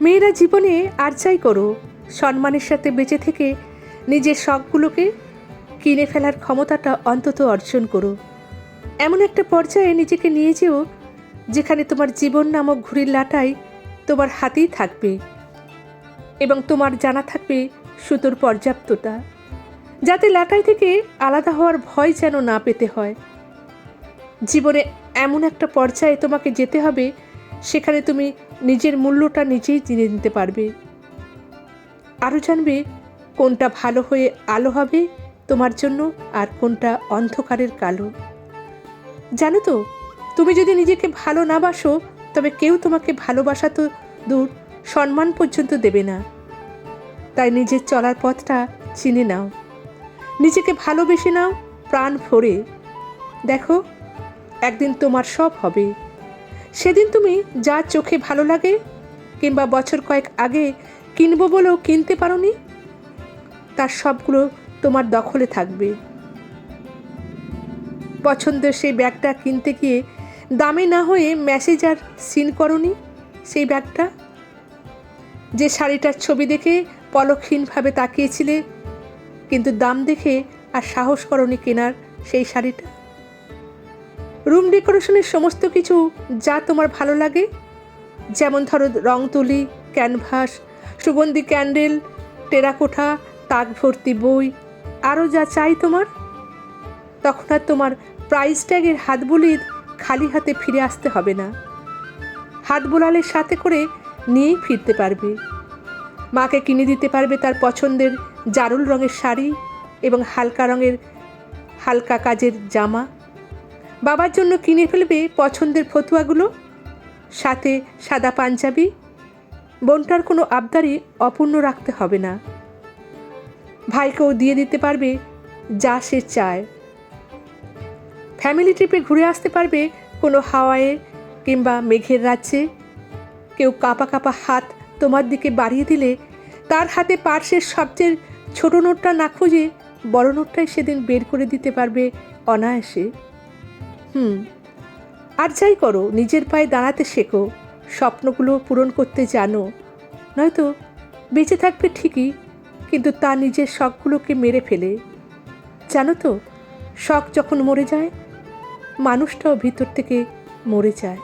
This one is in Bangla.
মেয়েরা জীবনে আর চাই করো, সম্মানের সাথে বেঁচে থেকে নিজের শখগুলোকে কিনে ফেলার ক্ষমতাটা অন্তত অর্জন করো। এমন একটা পর্যায়ে নিজেকে নিয়ে যেও, যেখানে তোমার জীবন নামক ঘুড়ির লাটাই তোমার হাতেই থাকবে এবং তোমার জানা থাকবে সুতোর পর্যাপ্তটা যাতে লাটাই থেকে আলাদা হওয়ার ভয় যেন না পেতে হয়। জীবনে এমন একটা পর্যায়ে তোমাকে যেতে হবে সেখানে তুমি নিজের মূল্যটা নিজেই চিনে নিতে পারবে। আরও জানবে কোনটা ভালো হয়ে আলো হবে তোমার জন্য আর কোনটা অন্ধকারের কালো। জানো তো, তুমি যদি নিজেকে ভালো না বাসো, তবে কেউ তোমাকে ভালোবাসা তো দূর সম্মান পর্যন্ত দেবে না। তাই নিজের চলার পথটা চিনে নাও। নিজেকে ভালোবেসে নাও, প্রাণ ভরে। দেখো, একদিন তোমার সব হবে। সেদিন তুমি যা চোখে ভালো লাগে কিংবা বছর কয়েক আগে কিনবো বলেও কিনতে পারোনি? তার সবগুলো তোমার দখলে থাকবে। পছন্দের সেই ব্যাগটা কিনতে গিয়ে দামে না হয়ে মেসেজ আর সিন করনি সেই ব্যাগটা? যে শাড়িটার ছবি দেখে পলকহীনভাবে তাকিয়েছিলে, কিন্তু দাম দেখে আর সাহস করনি কেনার সেই শাড়িটা? রুম ডেকোরেশনের সমস্ত কিছু যা তোমার ভালো লাগে? যেমন ধরো রং তুলি, ক্যানভাস, সুগন্ধি ক্যান্ডেল, টেরাকোঠা, তাক ভর্তি বই আরও যা চাই তোমার। তখন আর তোমার প্রাইস ট্যাগের হাত বুলিয়ে খালি হাতে ফিরে আসতে হবে না। হাত বোলালের সাথে করে নিয়েই ফিরতে পারবে। মাকে কিনে দিতে পারবে তার পছন্দের জারুল রঙের শাড়ি এবং হালকা রঙের হালকা কাজের জামা। বাবার জন্য কিনে ফেলবে পছন্দের ফতুয়াগুলো? সাথে সাদা পাঞ্জাবি? বোনটার কোনো আবদারই অপূর্ণ রাখতে হবে না। ভাইকেও দিয়ে দিতে পারবে যা সে চায়। ফ্যামিলি ট্রিপে ঘুরে আসতে পারবে কোনো হাওয়ায়ে কিংবা মেঘের রাজ্যে। কেউ কাপা কাপা হাত তোমার দিকে বাড়িয়ে দিলে তার হাতে পার্সের সবচেয়ে ছোট নোটটা না খুঁজে বড় নোটটাই সেদিন বের করে দিতে পারবে অনায়াসে। হুম, আর যাই করো, নিজের পায়ে দাঁড়াতে শেখো। স্বপ্নগুলো পূরণ করতে জানো। নয়তো বেঁচে থাকবে ঠিকই, কিন্তু তা নিজের শখগুলোকে মেরে ফেলে। জানো তো, শখ যখন মরে যায়, মানুষটাও ভিতর থেকে মরে যায়।